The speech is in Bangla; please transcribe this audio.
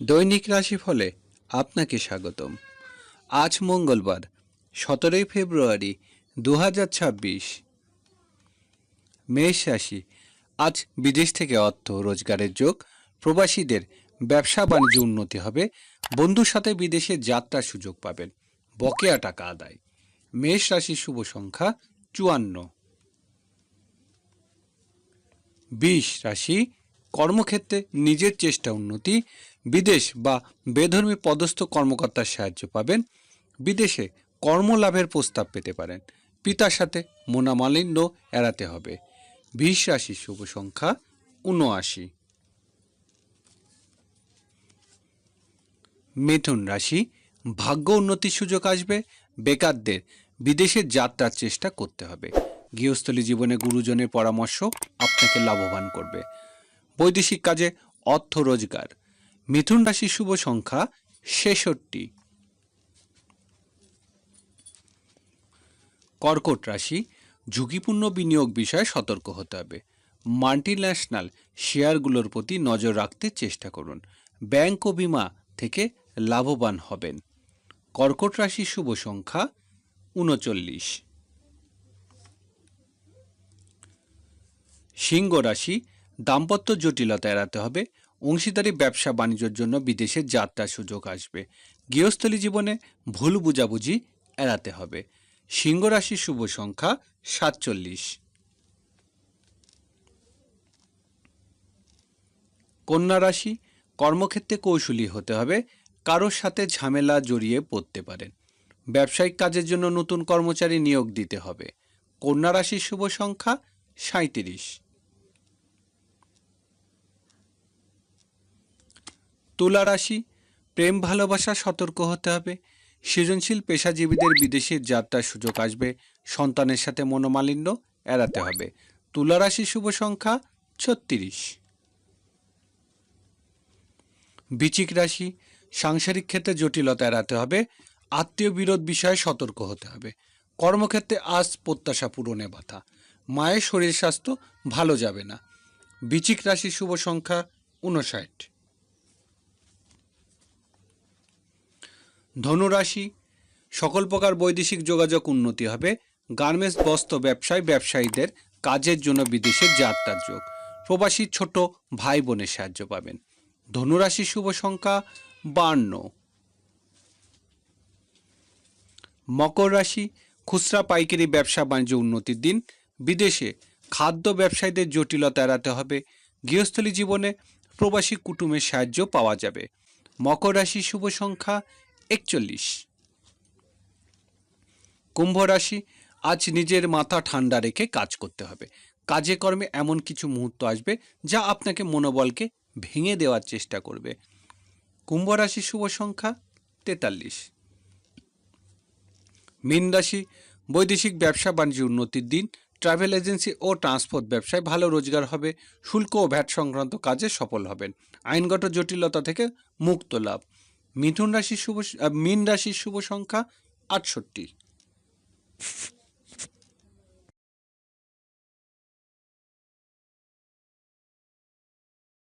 দৈনিক রাশিফলে আপনাকে স্বাগতম। আজ মঙ্গলবার, সতেরোই ফেব্রুয়ারি দু হাজার ছাব্বিশ। মেষ রাশি, আজ বিদেশ থেকে অর্থ রোজগারের যোগ, প্রবাসীদের ব্যবসা বাণিজ্য উন্নতি হবে, বন্ধুর সাথে বিদেশে যাত্রার সুযোগ পাবেন, বকেয়া টাকা আদায়। মেষ রাশির শুভ সংখ্যা চুয়ান্ন। বিশ রাশি, কর্মক্ষেত্রে নিজের চেষ্টা উন্নতি বিদেশ বা বেধর্মী পদস্থ কর্মকর্তার সাহায্য পাবেন। বিদেশে কর্মলাভের প্রস্তাব পেতে পারেন। পিতার সাথে মনোমালিন্য এড়াতে হবে। বিশ রাশির শুভ সংখ্যা উনআশি মিথুন রাশি, ভাগ্য উন্নতির সুযোগ আসবে। বেকারদের বিদেশে যাত্রার চেষ্টা করতে হবে। গৃহস্থলী জীবনে গুরুজনের পরামর্শ আপনাকে লাভবান করবে। বৈদেশিক কাজে অর্থ রোজগার। মিথুন রাশির শুভ সংখ্যা ছেষট্টি। কর্কট রাশি, ঝুঁকিপূর্ণ বিনিয়োগ বিষয়ে সতর্ক হতে হবে। মাল্টিন্যাশনাল শেয়ারগুলোর প্রতি নজর রাখতে চেষ্টা করুন। ব্যাংক ও বিমা থেকে লাভবান হবেন। কর্কট রাশির শুভ সংখ্যা উনচল্লিশ। সিংহ রাশি, দাম্পত্য জটিলতা এড়াতে হবে। অংশীদারি ব্যবসা বাণিজ্যের জন্য বিদেশে যাত্রার সুযোগ আসবে। গৃহস্থলী জীবনে ভুল বুঝাবুঝি এড়াতে হবে। সিংহ শুভ সংখ্যা সাতচল্লিশ। কন্যা রাশি, কর্মক্ষেত্রে কৌশলী হতে হবে, কারোর সাথে ঝামেলা জড়িয়ে পড়তে পারেন। ব্যবসায়িক কাজের জন্য নতুন কর্মচারী নিয়োগ দিতে হবে। কন্যা রাশির শুভ সংখ্যা সাঁত্রিশ তুলা রাশি, প্রেম, ভালোবাসা, সতর্ক হতে হবে। সৃজনশীল পেশাজীবীদের বিদেশে যাত্রার সুযোগ আসবে। সন্তানের সাথে মনোমালিন্য এড়াতে হবে। তুলা রাশির শুভ সংখ্যা ছত্রিশ। বিচিক রাশি, সাংসারিক ক্ষেত্রে জটিলতা এড়াতে হবে। আত্মীয় বিরোধ বিষয়ে সতর্ক হতে হবে। কর্মক্ষেত্রে আজ প্রত্যাশা পূরণে বাধা। মায়ের শরীর স্বাস্থ্য ভালো যাবে না। বিচিক রাশি শুভ সংখ্যা উনষাট ধনুরাশি, সকল প্রকার বৈদেশিক যোগাযোগ উন্নতি হবে, গার্মেন্টস, বস্ত্র ব্যবসায়, ব্যবসায়ীদের কাজের জন্য বিদেশে যাত্রার যোগ। প্রবাসী ছোট ভাই বোনের সাহায্য পাবেন। ধনুরাশি শুভ সংখ্যা বান্ন। মকর রাশি, খুচরা পাইকারি ব্যবসা বাণিজ্য উন্নতির দিন। বিদেশে খাদ্য ব্যবসায়ীদের জটিলতা এড়াতে হবে। গৃহস্থলী জীবনে প্রবাসী কুটুমের সাহায্য পাওয়া যাবে। মকর রাশি শুভ সংখ্যা একচল্লিশ। কুম্ভ রাশি, আজ নিজের মাথা ঠান্ডা রেখে কাজ করতে হবে। কাজে কর্মে এমন কিছু মুহূর্ত আসবে যা আপনাকে মনোবলকে ভেঙে দেওয়ার চেষ্টা করবে। কুম্ভ রাশির শুভ সংখ্যা তেতাল্লিশ। মীন রাশি, বৈদেশিক ব্যবসা বাণিজ্য উন্নতির দিন, ট্রাভেল এজেন্সি ও ট্রান্সপোর্ট ব্যবসায় ভালো রোজগার হবে, শুল্ক ও ভ্যাট সংক্রান্ত কাজে সফল হবেন। আইনগত জটিলতা থেকে মুক্ত লাভ। মিথুন রাশির শুভ মীন রাশির শুভ সংখ্যা আটষট্টি।